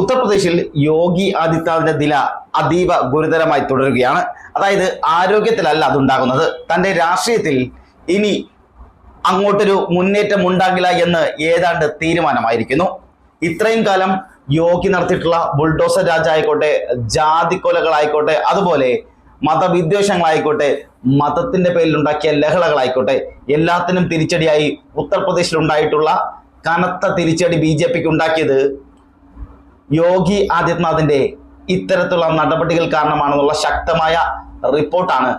ഉത്തർപ്രദേശിൽ യോഗി ആദിത്യനാഥിന്റെ നില അതീവ ഗുരുതരമായി തുടരുകയാണ്. അതായത് ആരോഗ്യത്തിലല്ല അതുണ്ടാകുന്നത്. തന്റെ രാഷ്ട്രീയത്തിൽ ഇനി അങ്ങോട്ടൊരു മുന്നേറ്റം ഉണ്ടാകില്ല എന്ന് ഏതാണ്ട് തീരുമാനമായിരിക്കുന്നു. ഇത്രയും കാലം യോഗി നടത്തിയിട്ടുള്ള ബുൾഡോസർ രാജായിക്കോട്ടെ ജാതിക്കൊലകളായിക്കോട്ടെ അതുപോലെ മതവിദ്വേഷങ്ങളായിക്കോട്ടെ മതത്തിന്റെ പേരിൽ ഉണ്ടാക്കിയ ലഹളകളായിക്കോട്ടെ എല്ലാത്തിനും തിരിച്ചടിയായി ഉത്തർപ്രദേശിൽ ഉണ്ടായിട്ടുള്ള കനത്ത തിരിച്ചടി ബി ജെ പിക്ക് ഉണ്ടാക്കിയത് യോഗി ആദിത്യനാഥിന്റെ ഇത്തരത്തിലുള്ള നടപടികൾ കാരണമാണെന്നുള്ള ശക്തമായ റിപ്പോർട്ടാണ്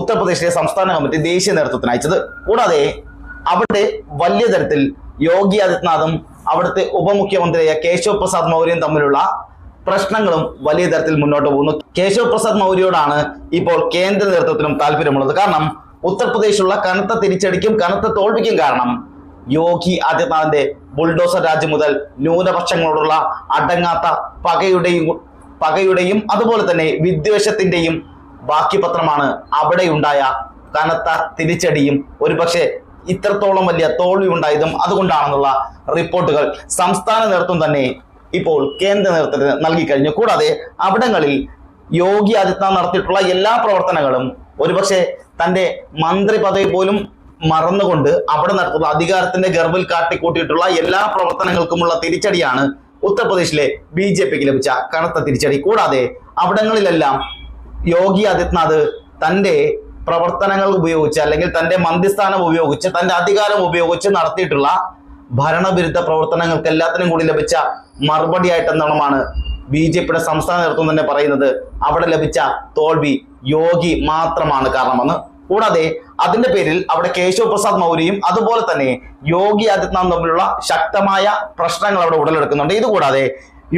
ഉത്തർപ്രദേശിലെ സംസ്ഥാന കമ്മിറ്റി ദേശീയ നേതൃത്വത്തിന് അയച്ചത്. കൂടാതെ അവിടെ വലിയ തരത്തിൽ യോഗി ആദിത്യനാഥും അവിടുത്തെ ഉപമുഖ്യമന്ത്രിയായ കേശവ് പ്രസാദ് മൗര്യയും തമ്മിലുള്ള പ്രശ്നങ്ങളും വലിയ തരത്തിൽ മുന്നോട്ട് പോകുന്നു. കേശവ് പ്രസാദ് മൗര്യയോടാണ് ഇപ്പോൾ കേന്ദ്ര നേതൃത്വത്തിനും താല്പര്യമുള്ളത്. കാരണം ഉത്തർപ്രദേശിലുള്ള കനത്ത തിരിച്ചടിക്കും കനത്ത തോൽവിക്കും കാരണം യോഗി ആദിത്യനാഥിന്റെ ബുൾഡോസർ രാജ്യം മുതൽ ന്യൂനപക്ഷങ്ങളോടുള്ള അടങ്ങാത്ത പകയുടെയും പകയുടെയും അതുപോലെ തന്നെ വിദ്വേഷത്തിന്റെയും ബാക്കി പത്രമാണ് അവിടെയുണ്ടായ കനത്ത തിരിച്ചടിയും. ഒരുപക്ഷെ ഇത്രത്തോളം വലിയ തോൽവി ഉണ്ടായതും അതുകൊണ്ടാണെന്നുള്ള റിപ്പോർട്ടുകൾ സംസ്ഥാന നേതൃത്വം തന്നെ ഇപ്പോൾ കേന്ദ്ര നേതൃത്വത്തിന് നൽകി കഴിഞ്ഞു. കൂടാതെ അവിടങ്ങളിൽ യോഗി ആദിത്യനാഥ് നടത്തിയിട്ടുള്ള എല്ലാ പ്രവർത്തനങ്ങളും ഒരുപക്ഷെ തന്റെ മന്ത്രി പദവി പോലും മറന്നുകൊണ്ട് അവിടെ നടത്തുന്ന അധികാരത്തിന്റെ ഗർഭിൽ കാട്ടിക്കൂട്ടിയിട്ടുള്ള എല്ലാ പ്രവർത്തനങ്ങൾക്കുമുള്ള തിരിച്ചടിയാണ് ഉത്തർപ്രദേശിലെ ബി ജെ പിക്ക് ലഭിച്ച കനത്ത തിരിച്ചടി. കൂടാതെ അവിടങ്ങളിലെല്ലാം യോഗി ആദിത്യനാഥ് തന്റെ പ്രവർത്തനങ്ങൾ ഉപയോഗിച്ച് അല്ലെങ്കിൽ തന്റെ മന്ത്രിസ്ഥാനം ഉപയോഗിച്ച് തന്റെ അധികാരം ഉപയോഗിച്ച് നടത്തിയിട്ടുള്ള ഭരണവിരുദ്ധ പ്രവർത്തനങ്ങൾക്ക് എല്ലാത്തിനും കൂടി ലഭിച്ച മറുപടി ആയിട്ടെന്നോണമാണ് ബി ജെ പിയുടെ സംസ്ഥാന നേതൃത്വം തന്നെ പറയുന്നത്. അവിടെ ലഭിച്ച തോൽവി യോഗി മാത്രമാണ് കാരണമെന്ന് കൂടാതെ അതിന്റെ പേരിൽ അവിടെ കേശവ പ്രസാദ് മൗര്യയും അതുപോലെ തന്നെ യോഗി ആദിത്യനാഥ് തമ്മിലുള്ള ശക്തമായ പ്രശ്നങ്ങൾ അവിടെ ഉടലെടുക്കുന്നുണ്ട്. ഇതുകൂടാതെ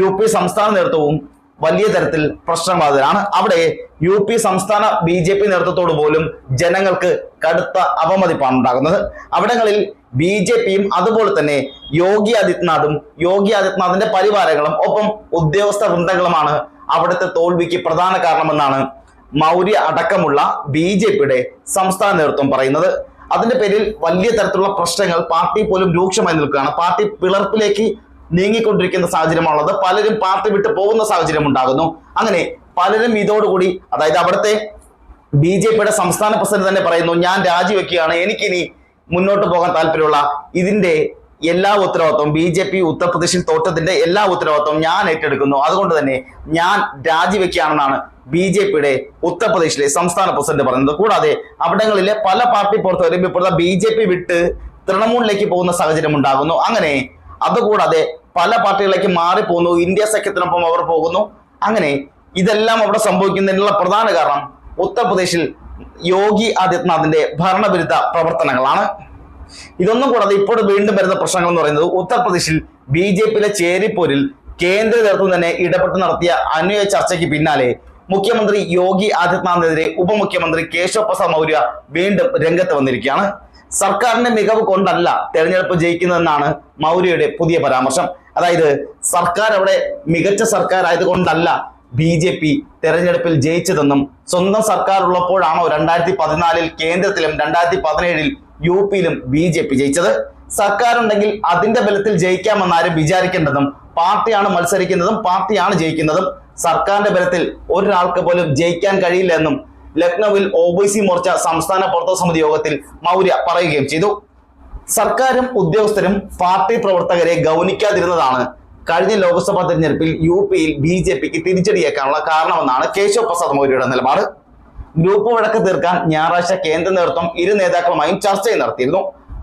യു പി സംസ്ഥാന നേതൃത്വവും വലിയ തരത്തിൽ പ്രശ്നബാധിതരാണ് അവിടെ യു പി സംസ്ഥാന ബി ജെ പി നേതൃത്വത്തോട് പോലും ജനങ്ങൾക്ക് കടുത്ത അവമതിപ്പാണ് ഉണ്ടാകുന്നത്. അവിടങ്ങളിൽ ബി ജെ പിയും അതുപോലെ തന്നെ യോഗി ആദിത്യനാഥും യോഗി ആദിത്യനാഥിന്റെ പരിവാരങ്ങളും ഒപ്പം ഉദ്യോഗസ്ഥ വൃന്ദങ്ങളുമാണ് അവിടുത്തെ തോൽവിക്ക് പ്രധാന കാരണമെന്നാണ് മൗര്യ അടക്കമുള്ള ബി ജെ പിയുടെ സംസ്ഥാന നേതൃത്വം പറയുന്നത്. അതിന്റെ പേരിൽ വലിയ തരത്തിലുള്ള പ്രശ്നങ്ങൾ പാർട്ടി പോലും രൂക്ഷമായി നിൽക്കുകയാണ്. പാർട്ടി പിളർപ്പിലേക്ക് നീങ്ങിക്കൊണ്ടിരിക്കുന്ന സാഹചര്യമാണുള്ളത്. പലരും പാർട്ടി വിട്ടു പോകുന്ന സാഹചര്യം ഉണ്ടാകുന്നു. അങ്ങനെ പലരും ഇതോടുകൂടി അതായത് അവിടുത്തെ ബി ജെ പിയുടെ സംസ്ഥാന പ്രസിഡന്റ് തന്നെ പറയുന്നു ഞാൻ രാജിവെക്കുകയാണ്. എനിക്കിനി മുന്നോട്ട് പോകാൻ താല്പര്യമുള്ള ഇതിന്റെ എല്ലാ ഉത്തരവാദിത്വം ബി ജെ പി ഉത്തർപ്രദേശിൽ തോറ്റതിന്റെ എല്ലാ ഉത്തരവാദിത്വം ഞാൻ ഏറ്റെടുക്കുന്നു. അതുകൊണ്ട് തന്നെ ഞാൻ രാജിവെക്കുകയാണെന്നാണ് ബി ജെ പിയുടെ ഉത്തർപ്രദേശിലെ സംസ്ഥാന പ്രസിഡന്റ് പറയുന്നത്. കൂടാതെ അവിടങ്ങളിലെ പല പാർട്ടി പ്രവർത്തകരും ഇപ്പോഴത്തെ ബി ജെ പി വിട്ട് തൃണമൂലിലേക്ക് പോകുന്ന സാഹചര്യം ഉണ്ടാകുന്നു. അങ്ങനെ അതുകൂടാതെ പല പാർട്ടികളിലേക്ക് മാറിപ്പോകുന്നു. ഇന്ത്യ സഖ്യത്തിനൊപ്പം അവർ പോകുന്നു. അങ്ങനെ ഇതെല്ലാം അവിടെ സംഭവിക്കുന്നതിനുള്ള പ്രധാന കാരണം ഉത്തർപ്രദേശിൽ യോഗി ആദിത്യനാഥിന്റെ ഭരണവിരുദ്ധ പ്രവർത്തനങ്ങളാണ്. ഇതൊന്നും കൂടാതെ ഇപ്പോൾ വീണ്ടും വരുന്ന പ്രശ്നങ്ങൾ എന്ന് പറയുന്നത് ഉത്തർപ്രദേശിൽ ബി ജെ പിയിലെ ചേരിപ്പോരിൽ കേന്ദ്ര നേതൃത്വം തന്നെ ഇടപെട്ട് നടത്തിയ അന്വയ ചർച്ചയ്ക്ക് പിന്നാലെ മുഖ്യമന്ത്രി യോഗി ആദിത്യനാഥിനെതിരെ ഉപമുഖ്യമന്ത്രി കേശവ പ്രസാദ് മൗര്യ വീണ്ടും രംഗത്ത് വന്നിരിക്കുകയാണ്. സർക്കാരിന്റെ മികവ് കൊണ്ടല്ല തെരഞ്ഞെടുപ്പ് ജയിക്കുന്നതെന്നാണ് മൗര്യയുടെ പുതിയ പരാമർശം. അതായത് സർക്കാർ അവിടെ മികച്ച സർക്കാർ ആയതുകൊണ്ടല്ല ബി ജെ പി തെരഞ്ഞെടുപ്പിൽ ജയിച്ചതെന്നും സ്വന്തം സർക്കാർ ഉള്ളപ്പോഴാണോ രണ്ടായിരത്തി പതിനാലിൽ കേന്ദ്രത്തിലും രണ്ടായിരത്തി പതിനേഴിൽ യു പിയിലും ബി ജെ പി ജയിച്ചത്. സർക്കാർ ഉണ്ടെങ്കിൽ അതിന്റെ ബലത്തിൽ ജയിക്കാമെന്ന് ആരും വിചാരിക്കേണ്ടതും പാർട്ടിയാണ് മത്സരിക്കുന്നതും പാർട്ടിയാണ് ജയിക്കുന്നതും സർക്കാരിന്റെ ബലത്തിൽ ഒരാൾക്ക് പോലും ജയിക്കാൻ കഴിയില്ല എന്നും ലക്നൌവിൽ ഒ ബി സി മോർച്ച സംസ്ഥാന പ്രവർത്തക സമിതി യോഗത്തിൽ മൗര്യ പറയുകയും ചെയ്തു. സർക്കാരും ഉദ്യോഗസ്ഥരും പാർട്ടി പ്രവർത്തകരെ ഗൗനിക്കാതിരുന്നതാണ് കഴിഞ്ഞ ലോക്സഭാ തെരഞ്ഞെടുപ്പിൽ യു പിയിൽ ബി ജെ പിക്ക് തിരിച്ചടിയേക്കാനുള്ള കാരണമെന്നാണ് കേശവ് പ്രസാദ് മൗര്യയുടെ നിലപാട്. ഗ്രൂപ്പ് വഴക്ക് തീർക്കാൻ ഞായറാഴ്ച കേന്ദ്ര നേതൃത്വം ഇരു നേതാക്കളുമായും ചർച്ചയും നടത്തിയിരുന്നു.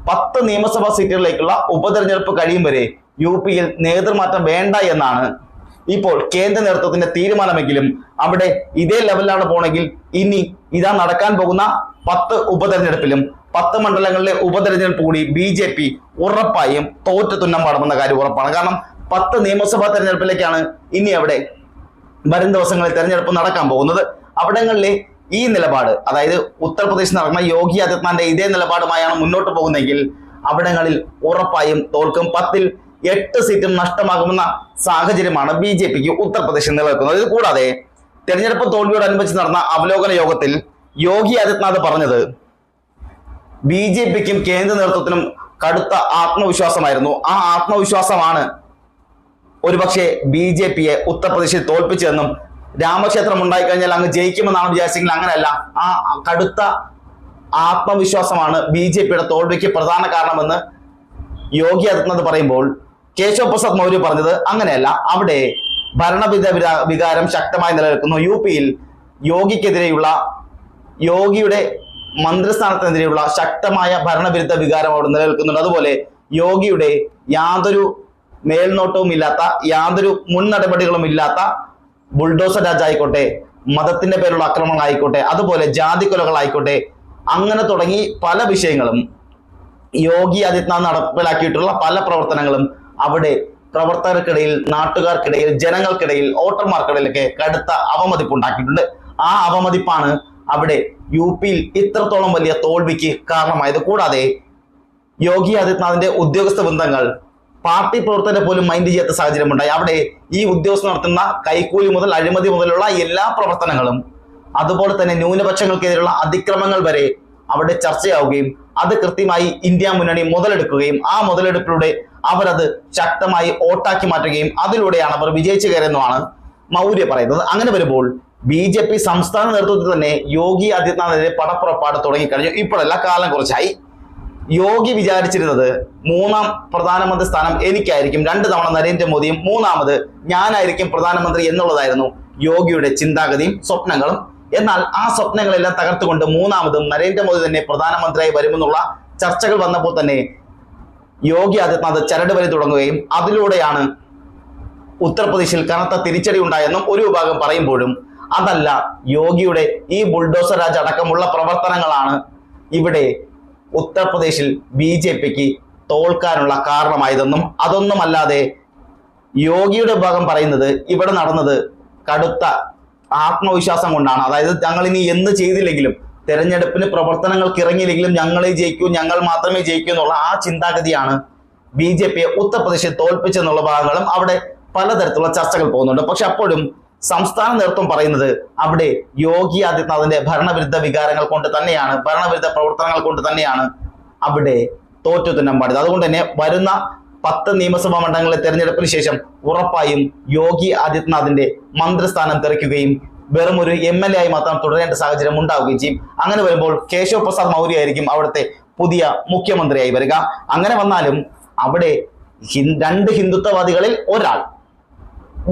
പത്ത് നിയമസഭാ സീറ്റുകളിലേക്കുള്ള ഉപതെരഞ്ഞെടുപ്പ് കഴിയും വരെ യു പിയിൽ നേതൃമാറ്റം വേണ്ട എന്നാണ്. ഇപ്പോൾ കേന്ദ്ര നേതൃത്വത്തിന്റെ തീരുമാനമെങ്കിലും അവിടെ ഇതേ ലെവലിലാണ് പോണെങ്കിൽ ഇനി ഇതാ നടക്കാൻ പോകുന്ന പത്ത് ഉപതെരഞ്ഞെടുപ്പിലും പത്ത് മണ്ഡലങ്ങളിലെ ഉപതെരഞ്ഞെടുപ്പ് കൂടി ബി ജെ പി ഉറപ്പായും തോറ്റു തുന്നം പാടുമെന്ന കാര്യം ഉറപ്പാണ്. കാരണം പത്ത് നിയമസഭാ തെരഞ്ഞെടുപ്പിലേക്കാണ് ഇനി അവിടെ വരും ദിവസങ്ങളിൽ തെരഞ്ഞെടുപ്പ് നടക്കാൻ പോകുന്നത്. അവിടങ്ങളിലെ ഈ നിലപാട് അതായത് ഉത്തർപ്രദേശിൽ നടക്കുന്ന യോഗി ആദിത്യനാഥിന്റെ ഇതേ നിലപാടുമായാണ് മുന്നോട്ട് പോകുന്നതെങ്കിൽ അവിടങ്ങളിൽ ഉറപ്പായും തോൽക്കും. പത്തിൽ എട്ട് സീറ്റും നഷ്ടമാകുമെന്ന സാഹചര്യമാണ് ബി ജെ പിക്ക് ഉത്തർപ്രദേശിൽ നിലനിൽക്കുന്നത്. ഇത് കൂടാതെ തെരഞ്ഞെടുപ്പ് തോൽവിയോടനുബന്ധിച്ച് നടന്ന അവലോകന യോഗത്തിൽ യോഗി ആദിത്യനാഥ് പറഞ്ഞത് ബി ജെ പിക്കും കേന്ദ്ര നേതൃത്വത്തിനും കടുത്ത ആത്മവിശ്വാസമായിരുന്നു. ആ ആത്മവിശ്വാസമാണ് ഒരുപക്ഷെ ബി ജെ പിയെ ഉത്തർപ്രദേശിൽ തോൽപ്പിച്ചതെന്നും രാമക്ഷേത്രം ഉണ്ടായിക്കഴിഞ്ഞാൽ അങ്ങ് ജയിക്കുമെന്നാണ് വിചാരിച്ചെങ്കിൽ അങ്ങനെയല്ല. ആ കടുത്ത ആത്മവിശ്വാസമാണ് ബി ജെ പിയുടെ തോൽവിക്ക് പ്രധാന കാരണമെന്ന് യോഗി ആദിത്യനാഥ് പറയുമ്പോൾ കേശവ പ്രസാദ് മൗര്യ പറഞ്ഞത് അങ്ങനെയല്ല. അവിടെ ഭരണവിധ വികാരം ശക്തമായി നിലനിൽക്കുന്നു. യു പിയിൽ യോഗിക്കെതിരെയുള്ള യോഗിയുടെ മന്ത്രിസ്ഥാനത്തിനെതിരെയുള്ള ശക്തമായ ഭരണവിരുദ്ധ വികാരം അവിടെ നിലനിൽക്കുന്നുണ്ട്. അതുപോലെ യോഗിയുടെ യാതൊരു മേൽനോട്ടവും ഇല്ലാത്ത യാതൊരു മുൻ നടപടികളും ഇല്ലാത്ത ബുൾഡോസർ രാജ് ആയിക്കോട്ടെ മതത്തിന്റെ പേരുള്ള ആക്രമണങ്ങളായിക്കോട്ടെ അതുപോലെ ജാതിക്കൊലകളായിക്കോട്ടെ അങ്ങനെ തുടങ്ങി പല വിഷയങ്ങളും യോഗി ആദിത്യനാഥ് നടപ്പിലാക്കിയിട്ടുള്ള പല പ്രവർത്തനങ്ങളും അവിടെ പ്രവർത്തകർക്കിടയിൽ നാട്ടുകാർക്കിടയിൽ ജനങ്ങൾക്കിടയിൽ വോട്ടർമാർക്കിടയിലൊക്കെ കടുത്ത അവമതിപ്പ് ഉണ്ടാക്കിയിട്ടുണ്ട് ആ അവമതിപ്പാണ് അവിടെ യു പിയിൽ ഇത്രത്തോളം വലിയ തോൽവിക്ക് കാരണമായത്. കൂടാതെ യോഗി ആദിത്യനാഥിന്റെ ഉദ്യോഗസ്ഥ വൃന്ദങ്ങൾ പാർട്ടി പ്രവർത്തകരെ പോലും മൈൻഡ് ചെയ്യാത്ത സാഹചര്യം ഉണ്ടായി അവിടെ ഈ ഉദ്യോഗസ്ഥർ നടത്തുന്ന കൈക്കൂലി മുതൽ അഴിമതി മുതലുള്ള എല്ലാ പ്രവർത്തനങ്ങളും അതുപോലെ തന്നെ ന്യൂനപക്ഷങ്ങൾക്കെതിരെയുള്ള അതിക്രമങ്ങൾ വരെ അവിടെ ചർച്ചയാവുകയും അത് കൃത്യമായി ഇന്ത്യ മുന്നണി മുതലെടുക്കുകയും ആ മുതലെടുപ്പിലൂടെ അവരത് ശക്തമായി ഓട്ടാക്കി മാറ്റുകയും അതിലൂടെയാണ് അവർ വിജയിച്ചു കയറുന്നതാണ് മൗര്യ പറയുന്നത്. അങ്ങനെ വരുമ്പോൾ ബി ജെ പി സംസ്ഥാന നേതൃത്വത്തിൽ തന്നെ യോഗി ആദിത്യനാഥിന്റെ പടപ്പുറപ്പാട് തുടങ്ങിക്കഴിഞ്ഞു. ഇപ്പോഴല്ല കാലം കുറച്ചായി. യോഗി വിചാരിച്ചിരുന്നത് മൂന്നാം പ്രധാനമന്ത്രി സ്ഥാനം എനിക്കായിരിക്കും രണ്ട് തവണ നരേന്ദ്രമോദിയും മൂന്നാമത് ഞാനായിരിക്കും പ്രധാനമന്ത്രി എന്നുള്ളതായിരുന്നു യോഗിയുടെ ചിന്താഗതിയും സ്വപ്നങ്ങളും. എന്നാൽ ആ സ്വപ്നങ്ങളെല്ലാം തകർത്തുകൊണ്ട് മൂന്നാമതും നരേന്ദ്രമോദി തന്നെ പ്രധാനമന്ത്രിയായി വരുമെന്നുള്ള ചർച്ചകൾ വന്നപ്പോൾ തന്നെ യോഗി ആദിത്യനാഥ് ചരട് വരി തുടങ്ങുകയും അതിലൂടെയാണ് ഉത്തർപ്രദേശിൽ കനത്ത തിരിച്ചടി ഉണ്ടായെന്നും ഒരു വിഭാഗം പറയുമ്പോഴും അതല്ല യോഗിയുടെ ഈ ബുൾഡോസർ രാജ് അടക്കമുള്ള പ്രവർത്തനങ്ങളാണ് ഇവിടെ ഉത്തർപ്രദേശിൽ ബി ജെ പിക്ക് തോൽക്കാനുള്ള കാരണമായതെന്നും അതൊന്നുമല്ലാതെ യോഗിയുടെ ഭാഗം പറയുന്നത് ഇവിടെ നടന്നത് കടുത്ത ആത്മവിശ്വാസം കൊണ്ടാണ്. അതായത് ഞങ്ങൾ ഇനി എന്ത് ചെയ്തില്ലെങ്കിലും തെരഞ്ഞെടുപ്പിന് പ്രവർത്തനങ്ങൾക്ക് ഇറങ്ങിയില്ലെങ്കിലും ഞങ്ങളെ ജയിക്കൂ ഞങ്ങൾ മാത്രമേ ജയിക്കൂ എന്നുള്ള ആ ചിന്താഗതിയാണ് ബി ജെ പിയെ ഉത്തർപ്രദേശിൽ തോൽപ്പിച്ചെന്നുള്ള ഭാഗങ്ങളും അവിടെ പലതരത്തിലുള്ള ചർച്ചകൾ പോകുന്നുണ്ട്. പക്ഷെ അപ്പോഴും സംസ്ഥാന നേതൃത്വം പറയുന്നത് അവിടെ യോഗി ആദിത്യനാഥിന്റെ ഭരണവിരുദ്ധ വികാരങ്ങൾ കൊണ്ട് തന്നെയാണ് ഭരണവിരുദ്ധ പ്രവർത്തനങ്ങൾ കൊണ്ട് തന്നെയാണ് അവിടെ തോറ്റു തിന്നാൻ പാടിയത്. അതുകൊണ്ട് തന്നെ വരുന്ന പത്ത് നിയമസഭാ മണ്ഡലങ്ങളിലെ തെരഞ്ഞെടുപ്പിന് ശേഷം ഉറപ്പായും യോഗി ആദിത്യനാഥിന്റെ മന്ത്രിസ്ഥാനം തെറിക്കുകയും വെറും ഒരു എം എൽ എ ആയി മാത്രം തുടരേണ്ട സാഹചര്യം ഉണ്ടാവുകയും ചെയ്യും. അങ്ങനെ വരുമ്പോൾ കേശവ് പ്രസാദ് മൗര്യ ആയിരിക്കും അവിടുത്തെ പുതിയ മുഖ്യമന്ത്രിയായി വരിക. അങ്ങനെ വന്നാലും അവിടെ രണ്ട് ഹിന്ദുത്വവാദികളിൽ ഒരാൾ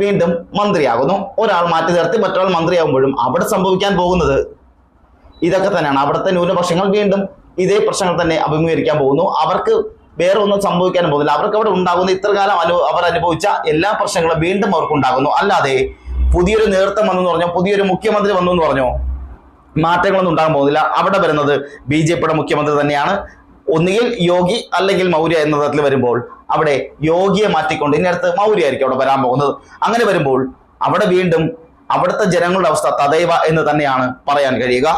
വീണ്ടും മന്ത്രിയാകുന്നു. ഒരാൾ മാറ്റി നിർത്തി മറ്റൊരാൾ മന്ത്രിയാകുമ്പോഴും അവിടെ സംഭവിക്കാൻ പോകുന്നത് ഇതൊക്കെ തന്നെയാണ്. അവിടുത്തെ ന്യൂനപക്ഷങ്ങൾ വീണ്ടും ഇതേ പ്രശ്നങ്ങൾ തന്നെ അഭിമുഖീകരിക്കാൻ പോകുന്നു. അവർക്ക് വേറെ ഒന്നും സംഭവിക്കാനും പോകുന്നില്ല. അവർക്ക് അവിടെ ഉണ്ടാകുന്ന ഇത്രകാലം അനു അവർ അനുഭവിച്ച എല്ലാ പ്രശ്നങ്ങളും വീണ്ടും അവർക്ക് ഉണ്ടാകുന്നു അല്ലാതെ പുതിയൊരു നേതൃത്വം വന്നു പറഞ്ഞോ പുതിയൊരു മുഖ്യമന്ത്രി വന്നു എന്ന് പറഞ്ഞോ മാറ്റങ്ങളൊന്നും ഉണ്ടാകാൻ പോകുന്നില്ല. അവിടെ വരുന്നത് ബി മുഖ്യമന്ത്രി തന്നെയാണ്. ഒന്നുകിൽ യോഗി അല്ലെങ്കിൽ മൗര്യ എന്ന തരത്തിൽ വരുമ്പോൾ അവിടെ യോഗിയെ മാറ്റിക്കൊണ്ട് ഇനി അടുത്ത് അവിടെ വരാൻ പോകുന്നത്. അങ്ങനെ വരുമ്പോൾ അവിടെ വീണ്ടും അവിടുത്തെ ജനങ്ങളുടെ അവസ്ഥ തദൈവ എന്ന് തന്നെയാണ് പറയാൻ കഴിയുക.